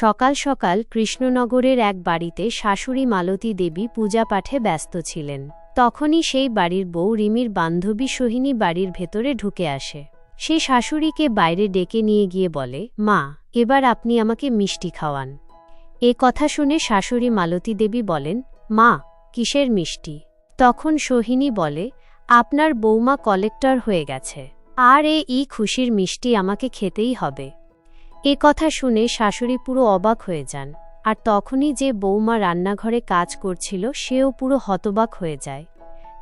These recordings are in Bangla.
সকাল সকাল কৃষ্ণনগরের এক বাড়িতে শাশুড়ি মালতী দেবী পূজা পাঠে ব্যস্ত ছিলেন। তখনই সেই বাড়ির বউ রিমির বান্ধবী সোহিনী বাড়ির ভেতরে ঢুকে আসে। সে শাশুড়িকে বাইরে ডেকে নিয়ে গিয়ে বলে, মা, এবার আপনি আমাকে মিষ্টি খাওয়ান। এ কথা শুনে শাশুড়ি মালতী দেবী বলেন, মা, কিসের মিষ্টি? তখন সোহিনী বলে, আপনার বৌমা কলেক্টর হয়ে গেছে। আর এ ই খুশির মিষ্টি আমাকে খেতেই হবে। এ কথা শুনে শাশুড়ি পুরো অবাক হয়ে যান, আর তখনই যে বৌমা রান্নাঘরে কাজ করছিল সেও পুরো হতবাক হয়ে যায়।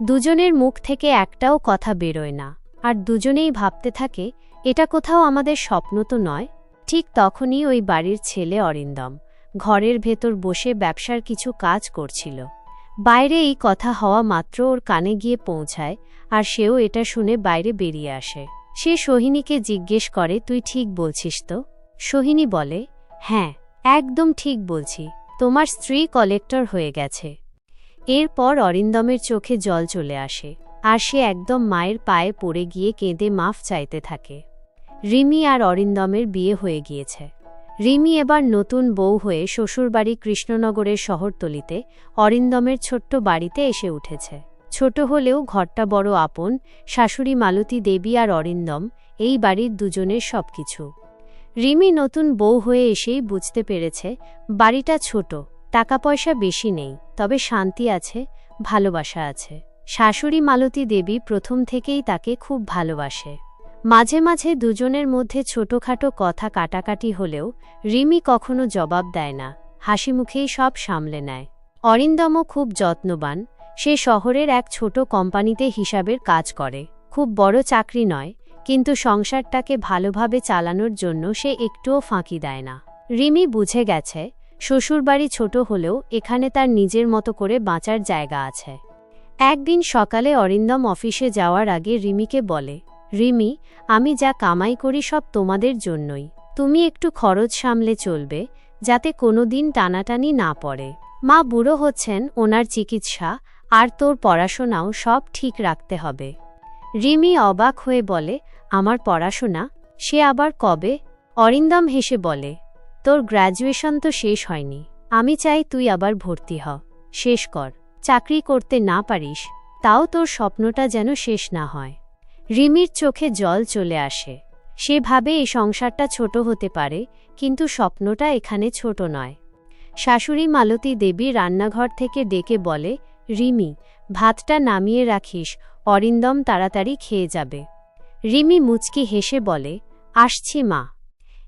দুজনের মুখ থেকে একটাও কথা বেরোয় না, আর দুজনেই ভাবতে থাকে, এটা কোথাও আমাদের স্বপ্ন তো নয়। ঠিক তখনই ওই বাড়ির ছেলে অরিন্দম, ঘরের ভেতর বসে ব্যবসার কিছু কাজ করছিল। বাইরে এই কথা হওয়া মাত্র ওর কানে গিয়ে পৌঁছায়, আর সেও এটা শুনে বাইরে বেরিয়ে আসে। সে সোহিনীকে জিজ্ঞেস করে, তুই ঠিক বলছিস তো? সোহিনী বলে হ্যাঁ একদম ঠিক বলছি, তোমার স্ত্রী কলেক্টর হয়ে গেছে। এরপর অরিন্দমের চোখে জল চলে আসে, আর সে একদম মায়ের পায়ে পড়ে গিয়ে কেঁদে মাফ চাইতে থাকে। রিমি আর অরিন্দমের বিয়ে হয়ে গিয়েছে। রিমি এবার নতুন বউ হয়ে শ্বশুরবাড়ি কৃষ্ণনগরের শহরতলিতে অরিন্দমের ছোট্ট বাড়িতে এসে উঠেছে। ছোট হলেও ঘরটা বড় আপন, শাশুড়ি মালতী দেবী আর অরিন্দম এই বাড়ির দুজনের সবকিছু। রিমি নতুন বউ হয়ে এসেই বুঝতে পেরেছে, বাড়িটা ছোট টাকা পয়সা বেশি নেই, তবে শান্তি আছে, ভালোবাসা আছে। শাশুড়ি মালতী দেবী প্রথম থেকেই তাকে খুব ভালোবাসে। মাঝে মাঝে দুজনের মধ্যে ছোটখাটো কথা কাটাকাটি হলেও রিমি কখনো জবাব দেয় না, হাসি মুখেই সব সামলে নেয়। অরিন্দমও খুব যত্নবান, সে শহরের এক ছোট কোম্পানিতে হিসাবের কাজ করে, খুব বড় চাকরি নয় কিন্তু সংসারটাকে ভালোভাবে চালানোর জন্য সে একটুও ফাঁকি দেয় না। রিমি বুঝে গেছে, শ্বশুরবাড়ি ছোট হলেও এখানে তার নিজের মতো করে বাঁচার জায়গা আছে। একদিন সকালে অরিন্দম অফিসে যাওয়ার আগে রিমিকে বলে, রিমি, আমি যা কামাই করি সব তোমাদের জন্যই। তুমি একটু খরচ সামলে চলবে, যাতে কোনো দিন টানাটানি না পড়ে। মা বুড়ো হচ্ছেন, ওনার চিকিৎসা, আর তোর পড়াশোনাও সব ঠিক রাখতে হবে। রিমি অবাক হয়ে বলে, আমার পড়াশোনা? সে আবার কবে? অরিন্দম হেসে বলে, তোর গ্র্যাজুয়েশন তো শেষ হয়নি। আমি চাই তুই আবার ভর্তি হ। শেষ কর। চাকরি করতে না পারিস, তাও তোর স্বপ্নটা যেন শেষ না হয় রিমির চোখে জল চলে আসে। সে ভাবে এই সংসারটা ছোট হতে পারে, কিন্তু স্বপ্নটা এখানে ছোট নয়। শাশুড়ি মালতী দেবী রান্নাঘর থেকে ডেকে বলে, রিমি, ভাতটা নামিয়ে রাখিস। অরিন্দম তাড়াতাড়ি খেয়ে যাবে। রিমি মুচকি হেসে বলে, আসছি মা।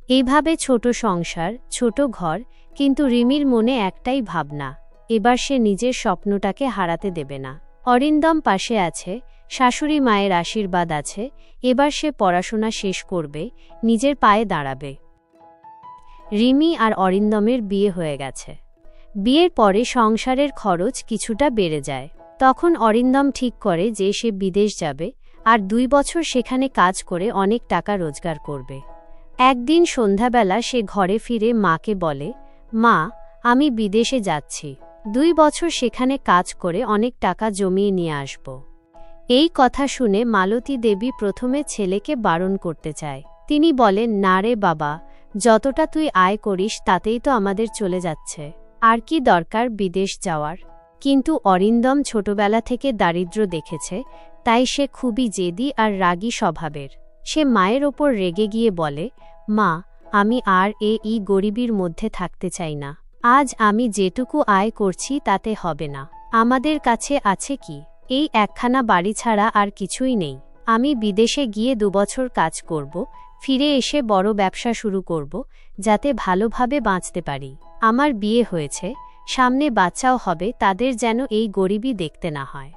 এইভাবে ছোট সংসার, ছোট ঘর, কিন্তু রিমির মনে একটাই ভাবনা, এবার সে নিজের স্বপ্নটাকে হারাতে দেবে না। অরিন্দম পাশে আছে, শাশুড়ি মায়ের আশীর্বাদ আছে, এবার সে পড়াশোনা শেষ করবে, নিজের পায়ে দাঁড়াবে। রিমি আর অরিন্দমের বিয়ে হয়ে গেছে। বিয়ের পরে সংসারের খরচ কিছুটা বেড়ে যায়। তখন অরিন্দম ঠিক করে যে সে বিদেশ যাবে আর দুই বছর সেখানে কাজ করে অনেক টাকা রোজগার করবে। একদিন সন্ধ্যাবেলা সে ঘরে ফিরে মাকে বলে, মা, আমি বিদেশে যাচ্ছি। দুই বছর সেখানে কাজ করে অনেক টাকা জমিয়ে নিয়ে আসব এই কথা শুনে মালতী দেবী প্রথমে ছেলেকে বারণ করতে চায়। তিনি বলেন, না রে বাবা, যতটা তুই আয় করিস তাতেই তো আমাদের চলে যাচ্ছে। আর কি দরকার বিদেশ যাওয়ার? কিন্তু অরিন্দম ছোটবেলা থেকে দারিদ্র দেখেছে, তাই সে খুবই জেদি আর রাগী স্বভাবের। সে মায়ের ওপর রেগে গিয়ে বলে, মা, আমি আর এ ই গরিবীর মধ্যে থাকতে চাই না। আজ আমি যেটুকু আয় করছি তাতে হবে না। আমাদের কাছে আছে কি? এই একখানা বাড়ি ছাড়া আর কিছুই নেই। আমি বিদেশে গিয়ে দুবছর কাজ করব, ফিরে এসে বড় ব্যবসা শুরু করব, যাতে ভালোভাবে বাঁচতে পারি। আমার বিয়ে হয়েছে সামনে বাচ্চাও হবে, তাদের যেন এই গরিবই দেখতে না হয়।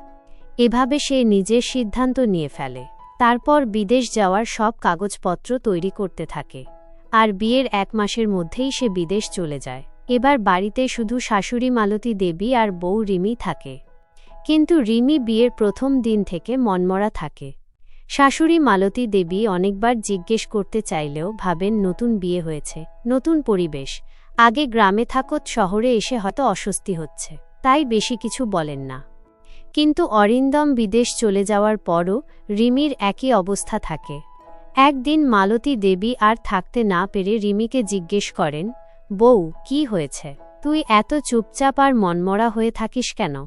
এভাবে সে নিজের সিদ্ধান্ত নিয়ে ফেলে। তারপর বিদেশ যাওয়ার সব কাগজপত্র তৈরি করতে থাকে। আর বিয়ের এক মাসের মধ্যেই সে বিদেশ চলে যায়। এবার বাড়িতে শুধু শাশুড়ি মালতী দেবী আর বউ রিমি থাকে। কিন্তু রিমি বিয়ের প্রথম দিন থেকে মনমরা থাকে। শাশুড়ি মালতী দেবী অনেকবার জিজ্ঞেস করতে চাইলেও ভাবেন, নতুন বিয়ে হয়েছে, নতুন পরিবেশ আগে গ্রামে থাকত শহরে এসে হয়তো অস্বস্তি হচ্ছে। তাই বেশি কিছু বলেন না। কিন্তু অরিন্দম বিদেশ চলে যাওয়ার পরও রিমির একই অবস্থা থাকে। একদিন মালতী দেবী আর থাকতে না পেরে রিমিকে জিজ্ঞেস করেন, বউ, কি হয়েছে? তুই এত চুপচাপ আর মনমরা হয়ে থাকিস কেন?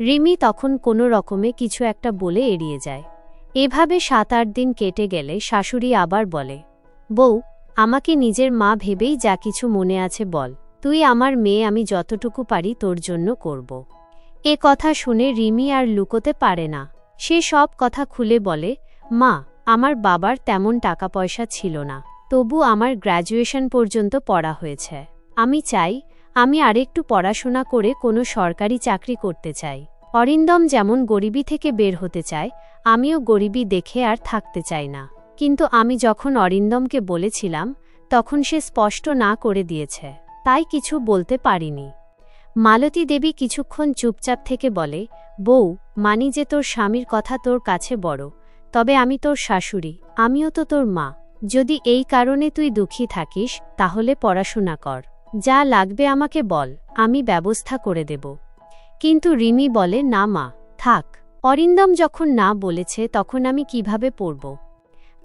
রিমি তখন কোনো রকমে কিছু একটা বলে এড়িয়ে যায়। এভাবে সাত আট দিন কেটে গেলে শাশুড়ি আবার বলে, বউ আমাকে নিজের মা ভেবেই যা কিছু মনে আছে বল। তুই আমার মেয়ে, আমি যতটুকু পারি তোর জন্য করব। এ কথা শুনে রিমি আর লুকোতে পারে না। সে সব কথা খুলে বলে, মা, আমার বাবার তেমন টাকা পয়সা ছিল না। তবু আমার গ্র্যাজুয়েশন পর্যন্ত পড়া হয়েছে। আমি চাই, আমি আরেকটু পড়াশোনা করে কোনো সরকারি চাকরি করতে চাই। অরিন্দম যেমন গরিবী থেকে বের হতে চায়, আমিও গরিবী দেখে আর থাকতে চাই না। কিন্তু আমি যখন অরিন্দমকে বলেছিলাম, তখন সে স্পষ্ট না করে দিয়েছে, তাই কিছু বলতে পারিনি। মালতী দেবী কিছুক্ষণ চুপচাপ থেকে বলে, বউ, মানি যে তোর স্বামীর কথা তোর কাছে বড়, তবে আমি তোর শাশুড়ি, আমিও তো তোর মা। যদি এই কারণে তুই দুঃখী থাকিস, তাহলে পড়াশোনা কর। যা লাগবে আমাকে বল, আমি ব্যবস্থা করে দেব। কিন্তু রিমি বলে, না মা, থাক। অরিন্দম যখন না বলেছে, তখন আমি কীভাবে পড়ব?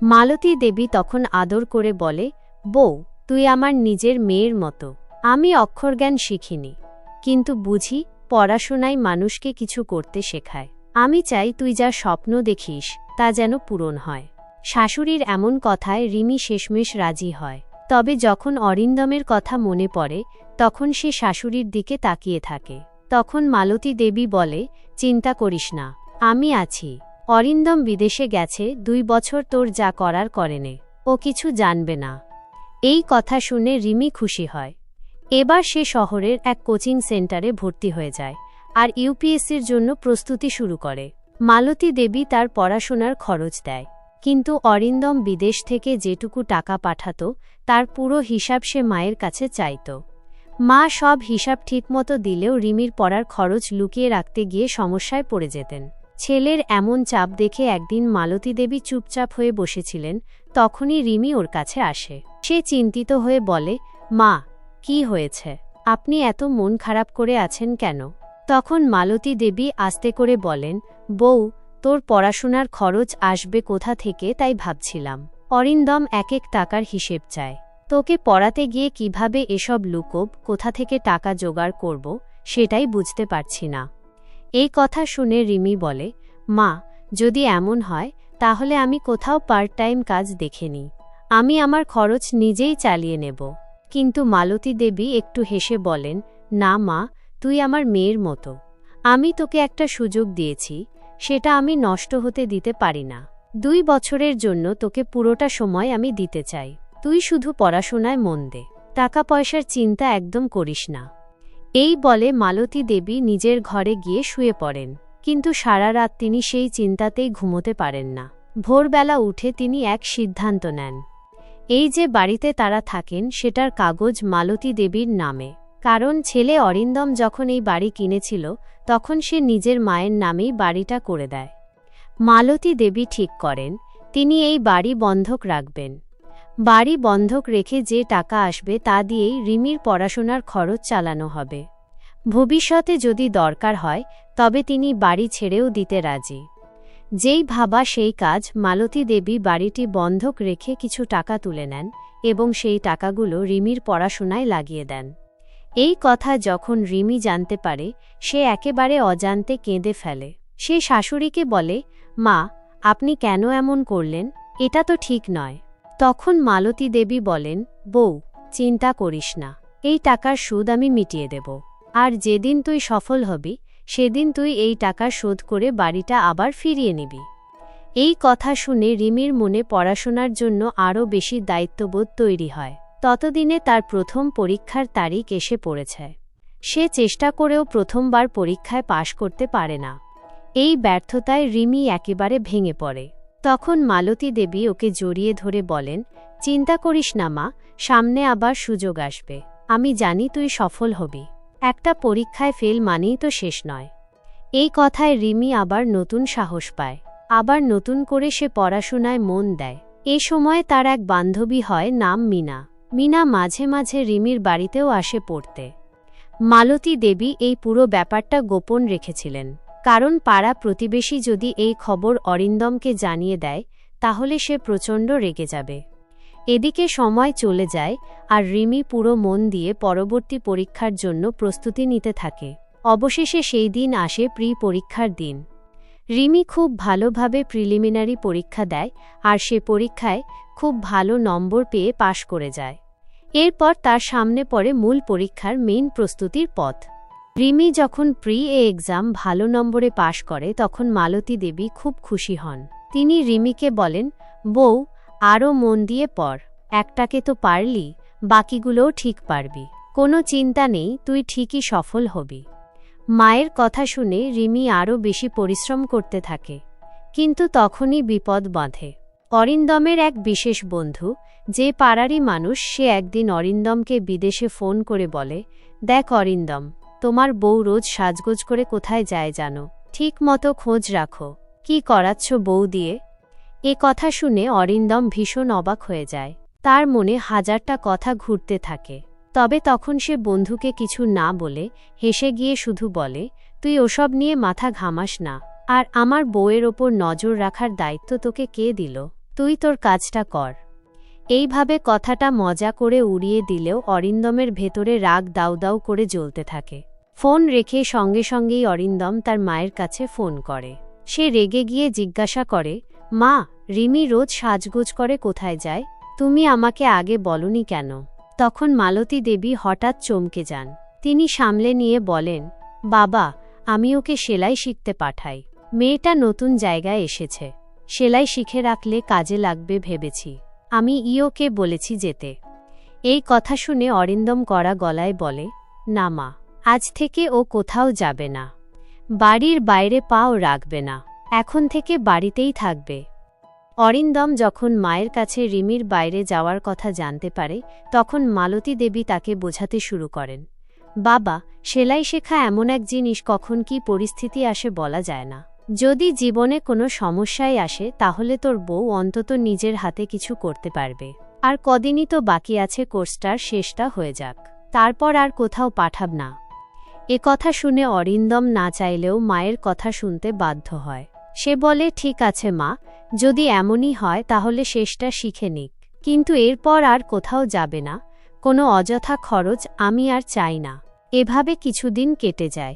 মালতী দেবী তখন আদর করে বলে, বউ, তুই আমার নিজের মেয়ের মতো। আমি অক্ষরজ্ঞান শিখিনি। কিন্তু বুঝি, পড়াশোনায় মানুষকে কিছু করতে শেখায়। আমি চাই তুই যা স্বপ্ন দেখিস, তা যেন পূরণ হয় শাশুড়ির এমন কথায় রিমি শেষমেশ রাজি হয়। তবে যখন অরিন্দমের কথা মনে পড়ে, তখন সে শাশুড়ির দিকে তাকিয়ে থাকে। তখন মালতী দেবী বলে, চিন্তা করিস না, আমি আছি। অরিন্দম বিদেশে গেছে, দুই বছর তোর যা করার করেনে, ও কিছু জানবে না। এই কথা শুনে রিমি খুশি হয়। এবার সে শহরের এক কোচিং সেন্টারে ভর্তি হয়ে যায় আর ইউপিএসসির জন্য প্রস্তুতি শুরু করে। মালতী দেবী তার পড়াশোনার খরচ দেয়, কিন্তু অরিন্দম বিদেশ থেকে যেটুকু টাকা পাঠাত, তার পুরো হিসাব সে মায়ের কাছে চাইত। মা সব হিসাব ঠিকমতো দিলেও রিমির পড়ার খরচ লুকিয়ে রাখতে গিয়ে সমস্যায় পড়ে যেতেন। ছেলের এমন চাপ দেখে একদিন মালতী দেবী চুপচাপ হয়ে বসেছিলেন, তখনই রিমি ওর কাছে আসে। সে চিন্তিত হয়ে বলে, মা, কি হয়েছে? আপনি এত মন খারাপ করে আছেন কেন? তখন মালতী দেবী আস্তে করে বলেন, বউ, তোর পড়াশোনার খরচ আসবে কোথা থেকে তাই ভাবছিলাম। অরিন্দম এক এক টাকার হিসেব চায়। তোকে পড়াতে গিয়ে কীভাবে এসব লুকোব, কোথা থেকে টাকা জোগাড় করব, সেটাই বুঝতে পারছি না। এই কথা শুনে রিমি বলে, মা, যদি এমন হয়, তাহলে আমি কোথাও পার্ট টাইম কাজ দেখে নিই। আমি আমার খরচ নিজেই চালিয়ে নেব। কিন্তু মালতী দেবী একটু হেসে বলেন, না মা, তুই আমার মেয়ের মতো। আমি তোকে একটা সুযোগ দিয়েছি, সেটা আমি নষ্ট হতে দিতে পারি না। দুই বছরের জন্য তোকে পুরোটা সময় আমি দিতে চাই। তুই শুধু পড়াশোনায় মন দে। টাকা পয়সার চিন্তা একদম করিস না। এই বলে মালতী দেবী নিজের ঘরে গিয়ে শুয়ে পড়েন, কিন্তু সারা রাত তিনি সেই চিন্তাতেই ঘুমোতে পারেন না। ভোরবেলা উঠে তিনি এক সিদ্ধান্ত নেন। এই যে বাড়িতে তারা থাকেন, সেটার কাগজ মালতী দেবীর নামে। কারণ ছেলে অরিন্দম যখন এই বাড়ি কিনেছিল, তখন সে নিজের মায়ের নামেই বাড়িটা করে দেয়। মালতী দেবী ঠিক করেন, তিনি এই বাড়ি বন্ধক রাখবেন। বাড়ি বন্ধক রেখে যে টাকা আসবে তা দিয়েই রিমির পড়াশোনার খরচ চালানো হবে। ভবিষ্যতে যদি দরকার হয়, তবে তিনি বাড়ি ছেড়েও দিতে রাজি। যেই ভাবা সেই কাজ, মালতী দেবী বাড়িটি বন্ধক রেখে কিছু টাকা তুলে নেন এবং সেই টাকাগুলো রিমির পড়াশোনায় লাগিয়ে দেন। এই কথা যখন রিমি জানতে পারে, সে একেবারে অজান্তে কেঁদে ফেলে। সে শাশুড়িকে বলে, মা, আপনি কেন এমন করলেন? এটা তো ঠিক নয়। তখন মালতী দেবী বলেন, বউ, চিন্তা করিস না, এই টাকার সুদ আমি মিটিয়ে দেব। আর যেদিন তুই সফল হবি, সেদিন তুই এই টাকা শোধ করে বাড়িটা আবার ফিরিয়ে নিবি এই কথা শুনে রিমির মনে পড়াশোনার জন্য আরও বেশি দায়িত্ববোধ তৈরি হয়। ততদিনে তার প্রথম পরীক্ষার তারিখ এসে পড়েছে। সে চেষ্টা করেও প্রথমবার পরীক্ষায় পাশ করতে পারে না। এই ব্যর্থতায় রিমি একেবারে ভেঙে পড়ে। তখন মালতী দেবী ওকে জড়িয়ে ধরে বলেন, চিন্তা করিস না মা, সামনে আবার সুযোগ আসবে। আমি জানি তুই সফল হবি। একটা পরীক্ষায় ফেল মানেই তো শেষ নয় এই কথায় রিমি আবার নতুন সাহস পায়। আবার নতুন করে সে পড়াশোনায় মন দেয়। এ সময় তার এক বান্ধবী হয় নাম মিনা। মিনা মাঝে মাঝে রিমির বাড়িতেও আসে পড়তে। মালতী দেবী এই পুরো ব্যাপারটা গোপন রেখেছিলেন। কারণ পাড়া প্রতিবেশী যদি এই খবর অরিন্দমকে জানিয়ে দেয়, তাহলে সে প্রচণ্ড রেগে যাবে। এদিকে সময় চলে যায় আর রিমি পুরো মন দিয়ে পরবর্তী পরীক্ষার জন্য প্রস্তুতি নিতে থাকে। অবশেষে সেই দিন আসে প্রি পরীক্ষার দিন। রিমি খুব ভালোভাবে প্রিলিমিনারি পরীক্ষা দেয় আর সে পরীক্ষায় খুব ভালো নম্বর পেয়ে পাশ করে যায়। এরপর তার সামনে পড়ে মূল পরীক্ষার মেইন প্রস্তুতির পথ। রিমি যখন প্রি এ এক্সাম ভালো নম্বরে পাশ করে, তখন মালতী দেবী খুব খুশি হন। তিনি রিমিকে বলেন, বউ আরও মন দিয়ে পড়। একটাকে তো পারলি, বাকিগুলোও ঠিক পারবি। কোনো চিন্তা নেই, তুই ঠিকই সফল হবি মায়ের কথা শুনে রিমি আরও বেশি পরিশ্রম করতে থাকে। কিন্তু তখনই বিপদ বাঁধে। অরিন্দমের এক বিশেষ বন্ধু, যে পাড়ারই মানুষ, সে একদিন অরিন্দমকে বিদেশে ফোন করে বলে, দেখ অরিন্দম তোমার বউ রোজ সাজগোজ করে কোথায় যায় জানো? ঠিক মতো খোঁজ রাখো। কি করাচ্ছ বউ দিয়ে? এ কথা শুনে অরিন্দম ভীষণ অবাক হয়ে যায়। তার মনে হাজারটা কথা ঘুরতে থাকে। তবে তখন সে বন্ধুকে কিছু না বলে হেসে গিয়ে শুধু বলে, তুই ওসব নিয়ে মাথা ঘামাস না। আর আমার বউয়ের ওপর নজর রাখার দায়িত্ব তোকে কে দিল? তুই তোর কাজটা কর এইভাবে কথাটা মজা করে উড়িয়ে দিলেও অরিন্দমের ভেতরে রাগ দাউ দাউ করে জ্বলতে থাকে। ফোন রেখে সঙ্গে সঙ্গেই অরিন্দম তার মায়ের কাছে ফোন করে। সে রেগে গিয়ে জিজ্ঞাসা করে, মা, রিমি রোজ সাজগোজ করে কোথায় যায়? তুমি আমাকে আগে বলনি কেন? তখন মালতী দেবী হঠাৎ চমকে যান। তিনি সামলে নিয়ে বলেন, বাবা, আমি ওকে সেলাই শিখতে পাঠাই। মেয়েটা নতুন জায়গায় এসেছে। সেলাই শিখে রাখলে কাজে লাগবে ভেবেছি। আমি ইওকে বলেছি যেতে। এই কথা শুনে অরিন্দম করা গলায় বলে, না মা আজ থেকে ও কোথাও যাবে না। বাড়ির বাইরে পাও রাখবে না। এখন থেকে বাড়িতেই থাকবে। অরিন্দম যখন মায়ের কাছে রিমির বাইরে যাওয়ার কথা জানতে পারে, তখন মালতী দেবী তাকে বোঝাতে শুরু করেন। বাবা, সেলাই শেখা এমন এক জিনিস কখন কি পরিস্থিতি আসে বলা যায় না। যদি জীবনে কোনো সমস্যায় আসে, তাহলে তোর বউ অন্তত নিজের হাতে কিছু করতে পারবে। আর কদিনই তো বাকি আছে, কোর্সটার শেষটা হয়ে যাক। তারপর আর কোথাও পাঠাব না। এ কথা শুনে অরিন্দম না চাইলেও মায়ের কথা শুনতে বাধ্য হয়। সে বলে, ঠিক আছে মা, যদি এমনই হয় তাহলে শেষটা শিখে নিক। কিন্তু এরপর আর কোথাও যাবে না। কোনো অযথা খরচ আমি আর চাই না। এভাবে কিছুদিন কেটে যায়।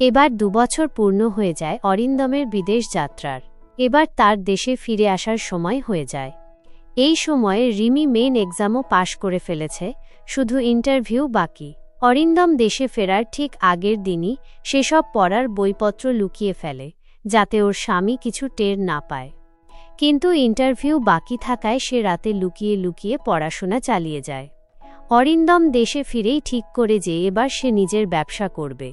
এবার দুবছর পূর্ণ হয়ে যায় অরিন্দমের বিদেশ যাত্রার। এবার তার দেশে ফিরে আসার সময় হয়ে যায়। এই সময়ে রিমি মেন এক্সামও পাশ করে ফেলেছে। শুধু ইন্টারভিউ বাকি। অরিন্দম দেশে ফেরার ঠিক আগের দিনই সেসব পড়ার বইপত্র লুকিয়ে ফেলে, যাতে ওর স্বামী কিছু টের না পায়। কিন্তু ইন্টারভিউ বাকি থাকায় সে রাতে লুকিয়ে লুকিয়ে পড়াশোনা চালিয়ে যায়। অরিন্দম দেশে ফিরেই ঠিক করে যে এবার সে নিজের ব্যবসা করবে।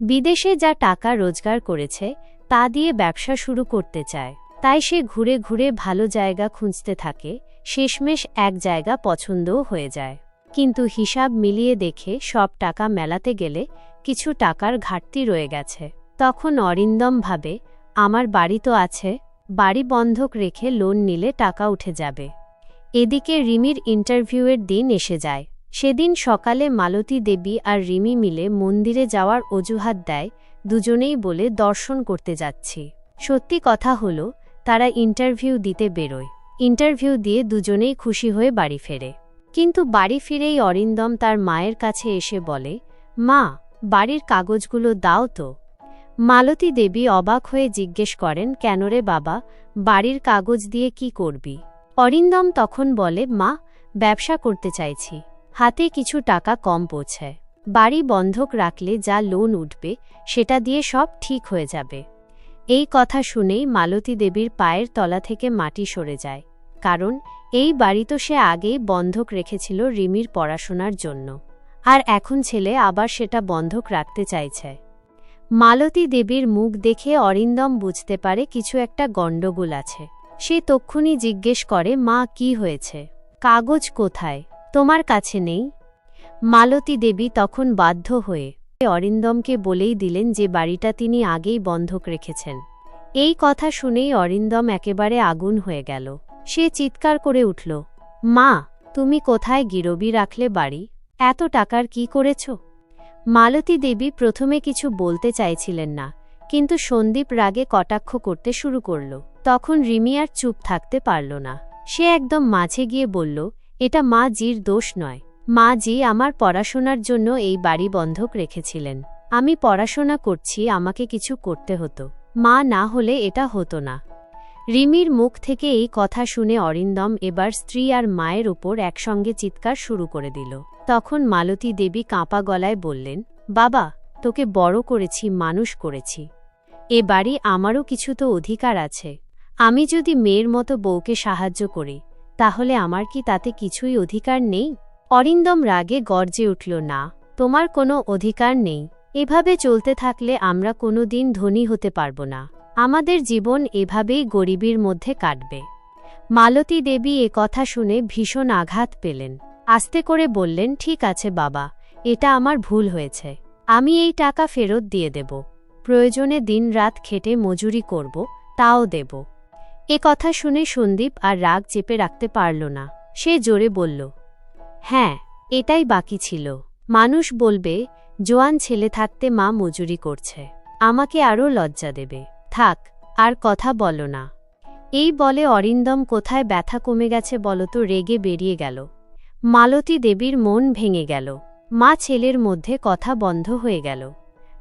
বিদেশে যা টাকা রোজগার করেছে, তা দিয়ে ব্যবসা শুরু করতে চায়। তাই সে ঘুরে ঘুরে ভালো জায়গা খুঁজতে থাকে, শেষমেশ এক জায়গা পছন্দও হয়ে যায়। কিন্তু হিসাব মিলিয়ে দেখে সব টাকা মেলাতে গেলে কিছু টাকার ঘাটতি রয়ে গেছে। তখন অরিন্দম ভাবে, আমার বাড়ি তো আছে, বাড়ি বন্ধক রেখে লোন নিলে টাকা উঠে যাবে। এদিকে রিমির ইন্টারভিউয়ের দিন এসে যায়। সেদিন সকালে মালতী দেবী আর রিমি মিলে মন্দিরে যাওয়ার অজুহাত দেয়, দুজনেই বলে দর্শন করতে যাচ্ছি। সত্যি কথা হলো, তারা ইন্টারভিউ দিতে বেরোয়। ইন্টারভিউ দিয়ে দুজনেই খুশি হয়ে বাড়ি ফেরে। কিন্তু বাড়ি ফিরেই অরিন্দম তার মায়ের কাছে এসে বলে, মা, বাড়ির কাগজগুলো দাও তো। মালতী দেবী অবাক হয়ে জিজ্ঞেস করেন, কেন রে বাবা, বাড়ির কাগজ দিয়ে কি করবি? অরিন্দম তখন বলে, মা, ব্যবসা করতে চাইছি। হাতে কিছু টাকা কম পৌঁছায় বাড়ি বন্ধক রাখলে যা লোন উঠবে, সেটা দিয়ে সব ঠিক হয়ে যাবে। এই কথা শুনেই মালতী দেবীর পায়ের তলা থেকে মাটি সরে যায়। কারণ এই বাড়ি তো সে আগেই বন্ধক রেখেছিল রিমির পড়াশোনার জন্য। আর এখন ছেলে আবার সেটা বন্ধক রাখতে চাইছে। মালতী দেবীর মুখ দেখে অরিন্দম বুঝতে পারে কিছু একটা গণ্ডগোল আছে। সে তক্ষুনি জিজ্ঞেস করে, মা, কি হয়েছে? কাগজ কোথায়? তোমার কাছে নেই? মালতী দেবী তখন বাধ্য হয়ে অরিন্দমকে বলেই দিলেন যে বাড়িটা তিনি আগেই বন্ধক রেখেছেন। এই কথা শুনেই অরিন্দম একেবারে আগুন হয়ে গেল। সে চিৎকার করে উঠল, মা, তুমি কোথায় গিরবি রাখলে বাড়ি? এত টাকার কি করেছ? মালতী দেবী প্রথমে কিছু বলতে চাইছিলেন না, কিন্তু সন্দীপ রাগে কটাক্ষ করতে শুরু করল। তখন রিমি আর চুপ থাকতে পারল না। সে একদম মাঝে গিয়ে বলল, এটা মা জির দোষ নয়। মা জি আমার পড়াশোনার জন্য এই বাড়ি বন্ধক রেখেছিলেন। আমি পড়াশোনা করছি, আমাকে কিছু করতে হতো। মা না হলে এটা হতো না। রিমির মুখ থেকে এই কথা শুনে অরিন্দম এবার স্ত্রী আর মায়ের ওপর একসঙ্গে চিৎকার শুরু করে দিল। তখন মালতী দেবী কাঁপা গলায় বললেন, বাবা, তোকে বড় করেছি, মানুষ করেছি। এ বাড়ি আমারও কিছু তো অধিকার আছে। আমি যদি মেয়ের মতো বউকে সাহায্য করি, তাহলে আমার কি তাতে কিছুই অধিকার নেই? অরিন্দম রাগে গর্জে উঠল, না, তোমার কোনো অধিকার নেই। এভাবে চলতে থাকলে আমরা কোনো দিন ধনী হতে পারব না। আমাদের জীবন এভাবেই গরিবীর মধ্যে কাটবে। মালতী দেবী এ কথা শুনে ভীষণ আঘাত পেলেন। আস্তে করে বললেন, ঠিক আছে বাবা, এটা আমার ভুল হয়েছে। আমি এই টাকা ফেরত দিয়ে দেব। প্রয়োজনে দিনরাত খেটে মজুরি করব, তাও দেব এ কথা শুনে সন্দীপ আর রাগ চেপে রাখতে পারল না। সে জোরে বলল হ্যাঁ এটাই বাকি ছিল। মানুষ বলবে, জোয়ান ছেলে থাকতে মা মজুরি করছে। আমাকে আরও লজ্জা দেবে। থাক, আর কথা বলো না। এই বলে অরিন্দম কোথায় ব্যথা কমে গেছে বলতো রেগে বেরিয়ে গেল। মালতী দেবীর মন ভেঙে গেল। মা ছেলের মধ্যে কথা বন্ধ হয়ে গেল।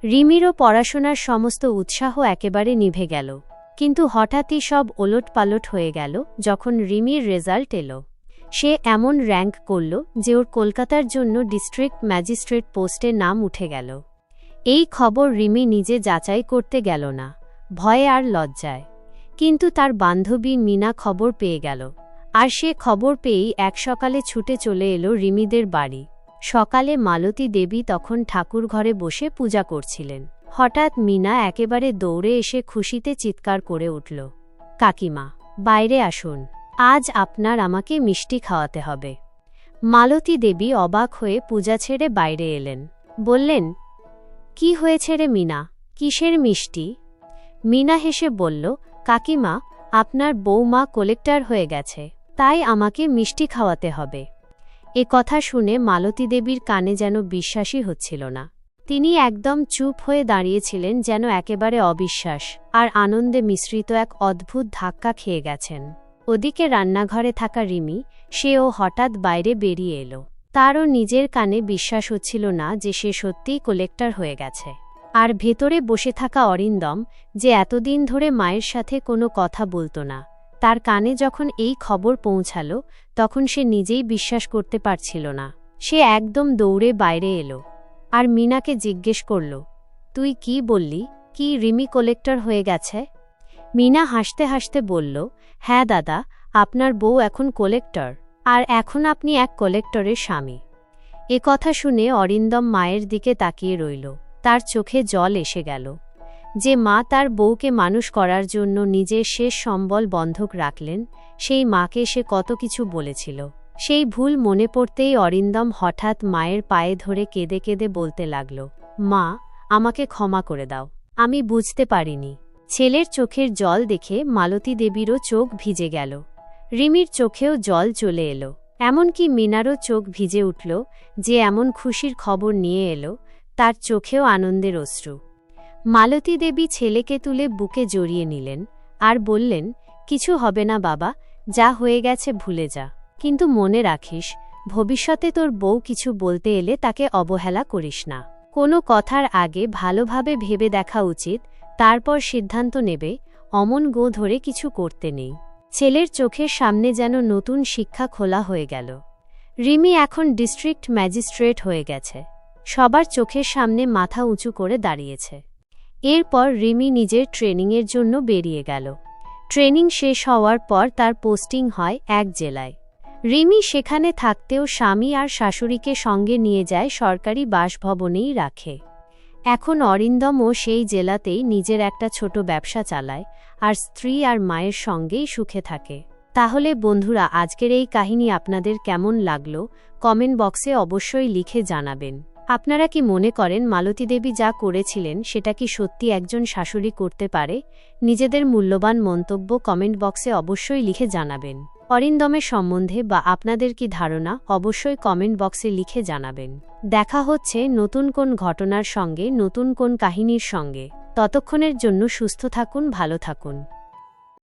রিমিরও পড়াশোনার সমস্ত উৎসাহ একেবারে নিভে গেল। কিন্তু হঠাৎই সব ওলটপালট হয়ে গেল যখন রিমির রেজাল্ট এলো। সে এমন র্যাঙ্ক করল যে ওর কলকাতার জন্য ডিস্ট্রিক্ট ম্যাজিস্ট্রেট পোস্টে নাম উঠে গেল। এই খবর রিমি নিজে যাচাই করতে গেল না। ভয়ে আর লজ্জায়। কিন্তু তার বান্ধবী মিনা খবর পেয়ে গেল। আর সে খবর পেয়েই এক সকালে ছুটে চলে এলো রিমিদের বাড়ি। সকালে মালতী দেবী তখন ঠাকুর ঘরে বসে পূজা করছিলেন। হঠাৎ মিনা একেবারে দৌড়ে এসে খুশিতে চিৎকার করে উঠল, কাকিমা, বাইরে আসুন। আজ আপনার আমাকে মিষ্টি খাওয়াতে হবে। মালতী দেবী অবাক হয়ে পূজা ছেড়ে বাইরে এলেন। বললেন, কি হয়েছে রে মিনা? কিসের মিষ্টি? মিনা হেসে বলল, কাকিমা, আপনার বৌমা কোলেক্টর হয়ে গেছে, তাই আমাকে মিষ্টি খাওয়াতে হবে। এ কথা শুনে মালতী দেবীর কানে যেন বিশ্বাসই হচ্ছিল না। তিনি একদম চুপ হয়ে দাঁড়িয়েছিলেন যেন একেবারে অবিশ্বাস আর আনন্দে মিশ্রিত এক অদ্ভুত ধাক্কা খেয়ে গেছেন। ওদিকে রান্নাঘরে থাকা রিমি, সেও হঠাৎ বাইরে বেরিয়ে এলো। তারও নিজের কানে বিশ্বাস হচ্ছিল না যে সে সত্যিই কোলেক্টর হয়ে গেছে। আর ভেতরে বসে থাকা অরিন্দম, যে এতদিন ধরে মায়ের সাথে কোনো কথা বলতো না, তার কানে যখন এই খবর পৌঁছাল, তখন সে নিজেই বিশ্বাস করতে পারছিল না। সে একদম দৌড়ে বাইরে এলো আর মিনাকে জিজ্ঞেস করল, তুই কি বললি? কি রিমি কোলেক্টর হয়ে গেছে? মিনা হাসতে হাসতে বলল হ্যাঁ দাদা, আপনার বউ এখন কোলেক্টর আর এখন আপনি এক কোলেক্টরের স্বামী। এ কথা শুনে অরিন্দম মায়ের দিকে তাকিয়ে রইল। তার চোখে জল এসে গেল, যে মা তার বউকে মানুষ করার জন্য নিজের শেষ সম্বল বন্ধক রাখলেন, সেই মাকে সে কত কিছু বলেছিল। সেই ভুল মনে পড়তেই অরিন্দম হঠাৎ মায়ের পায়ে ধরে কেঁদে কেঁদে বলতে লাগল, মা, আমাকে ক্ষমা করে দাও, আমি বুঝতে পারিনি। ছেলের চোখের জল দেখে মালতী দেবীরও চোখ ভিজে গেল। রিমির চোখেও জল চলে এলো, এমনকি মিনারও চোখ ভিজে উঠল, যে এমন খুশির খবর নিয়ে এলো তার চোখেও আনন্দের অশ্রু। মালতী দেবী ছেলেকে তুলে বুকে জড়িয়ে নিলেন আর বললেন, কিছু হবে না বাবা, যা হয়ে গেছে ভুলে যা। কিন্তু মনে রাখিস, ভবিষ্যতে তোর বউ কিছু বলতে এলে তাকে অবহেলা করিস না। কোনো কথার আগে ভালোভাবে ভেবে দেখা উচিত, তারপর সিদ্ধান্ত নেবে, অমন গো ধরে কিছু করতে নেই। ছেলের চোখের সামনে যেন নতুন শিক্ষা খোলা হয়ে গেল। রিমি এখন ডিস্ট্রিক্ট ম্যাজিস্ট্রেট হয়ে গেছে। সবার চোখের সামনে মাথা উঁচু করে দাঁড়িয়েছে। এরপর রিমি নিজের ট্রেনিংয়ের জন্য বেরিয়ে গেল। ট্রেনিং শেষ হওয়ার পর তার পোস্টিং হয় এক জেলায়। রিমি সেখানে থাকতেও স্বামী আর শাশুড়িকে সঙ্গে নিয়ে যায় সরকারি বাসভবনেই রাখে। এখন অরিন্দমও সেই জেলাতেই নিজের একটা ছোট ব্যবসা চালায় আর স্ত্রী আর মায়ের সঙ্গেই সুখে থাকে। তাহলে বন্ধুরা, আজকের এই কাহিনী আপনাদের কেমন লাগল? কমেন্ট বক্সে অবশ্যই লিখে জানাবেন। আপনারা কি মনে করেন মালতী দেবী যা করেছিলেন সেটা কি সত্যি একজন শাশুড়ি করতে পারে? নিজেদের মূল্যবান মন্তব্য কমেন্ট বক্সে অবশ্যই লিখে জানাবেন। অরিন্দমের সম্বন্ধে বা আপনাদের কি ধারণা অবশ্যই কমেন্ট বক্সে লিখে জানাবেন। দেখা হচ্ছে নতুন কোন ঘটনার সঙ্গে, নতুন কোন কাহিনীর সঙ্গে। ততক্ষণের জন্য সুস্থ থাকুন, ভালো থাকুন।